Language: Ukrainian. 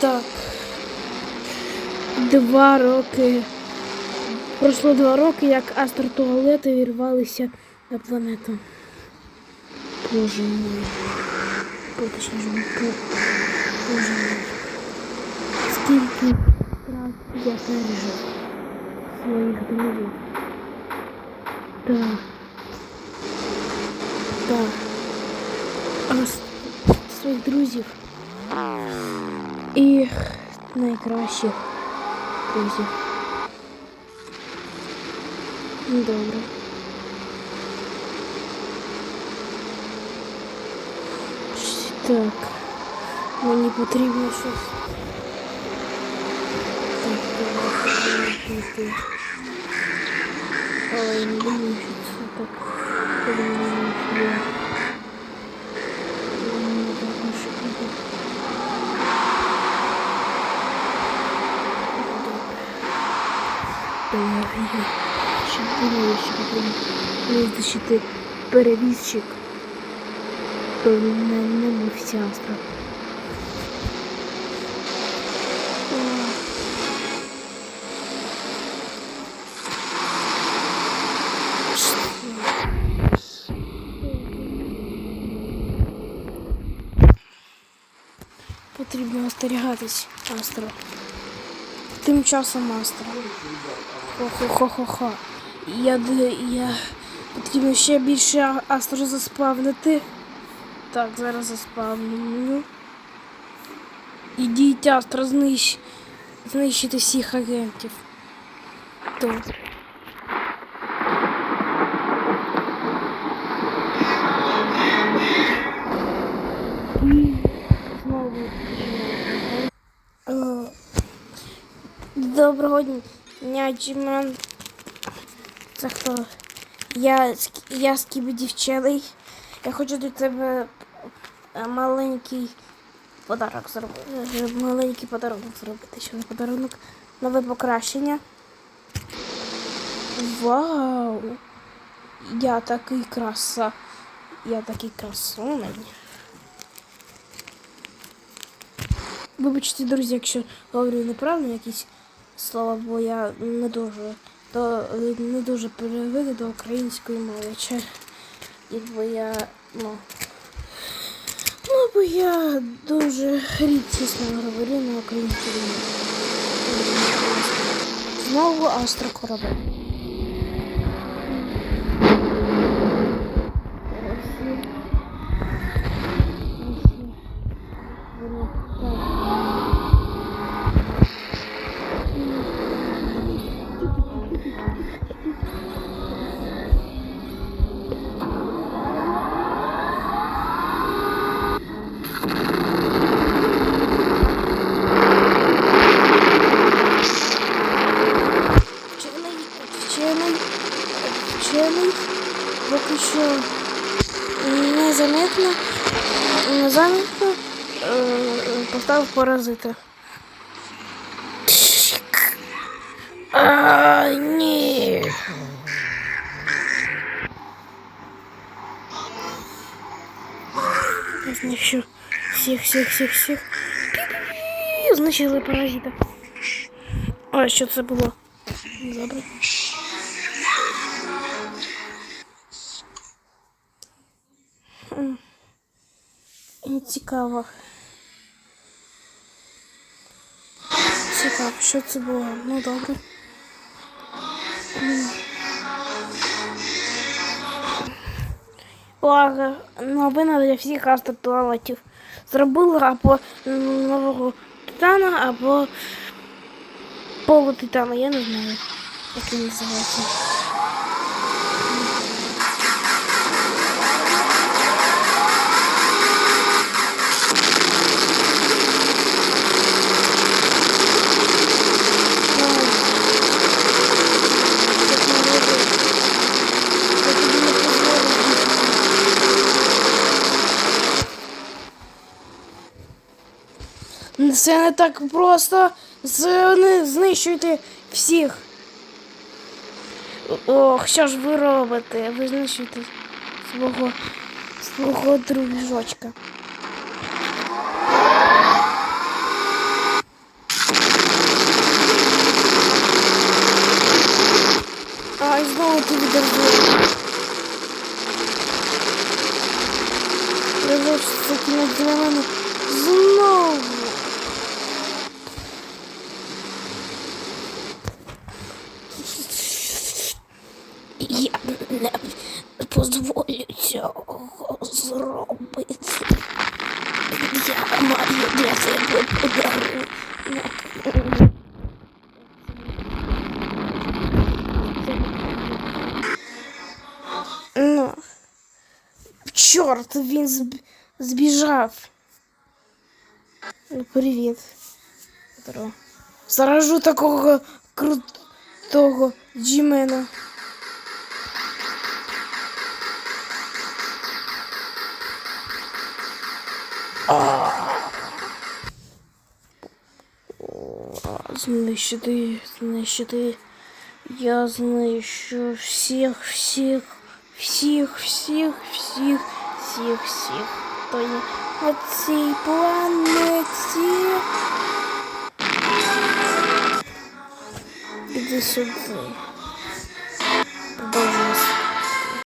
Так. Два роки. Пройшло два роки, як астротуалети вірвалися на планету. Боже мой. Точніше, бо- Боже мой. Скільки втрат я пережив своїх друзів. Так. Так. А с- своїх друзів. І найкращих друзів. Ну, Добре. Щ- Так. Мені потрібно щось. Так, давайте піти. Але я не думаю, що це так. Ще думаю, що потрібно визначити перевізчик. То не, не ми всі астра. Потрібно остерігатись Астро. Тим часом Астра. Хо-хо-хо-хо-хо. Я, я... Потрібно ще більше астру заспавнити. Так, зараз заспавню. Ідіть Астро, знищ... знищити всіх агентів. Добре. Доброго дня, Джимен. Це хто? Я, я скібідівчений. Я хочу для тебе е, маленький подарок зробити. Е, Маленький подарунок зробити. Що за подарунок? Нове покращення. Вау! Я такий краса. Я такий красунень. Вибачте, друзі, якщо говорю неправильно якісь слова, бо я не дуже до не дуже переведу до української мови. Чи якби я ну. Ну, бо я дуже рідкісно говорю на українській мові. Знову астрокорабель. Вчений, поки що незаметно, незаметно е, поставив паразита. А, ні. Знищу всіх, всіх, всіх, всіх. Знищили паразита. А це було? Добре. Цікаво. Цікаво, що це було. Ну добре. М. Новина для всіх астроtualetів. Зробили або нового титана, або полутитана, я не знаю, як він називається. Це не так просто знищуйте всіх. Ох, що ж ви робите? Ви знищуєте свого свого дружочка. Ай, знову ти віддержуєш. Дружочок, це кінець для мене знову. Дозволю цього зробити. Я маю для тебе подарунок. Ну, чорт, він зб... збіжав. Ну, привіт. Здорово. Заражу такого крутого Джімена. Знищити, знищити. Я знищу всіх, всіх, всіх, всіх, всіх, всіх, всіх, хто є на цій планеті. Іди сюди.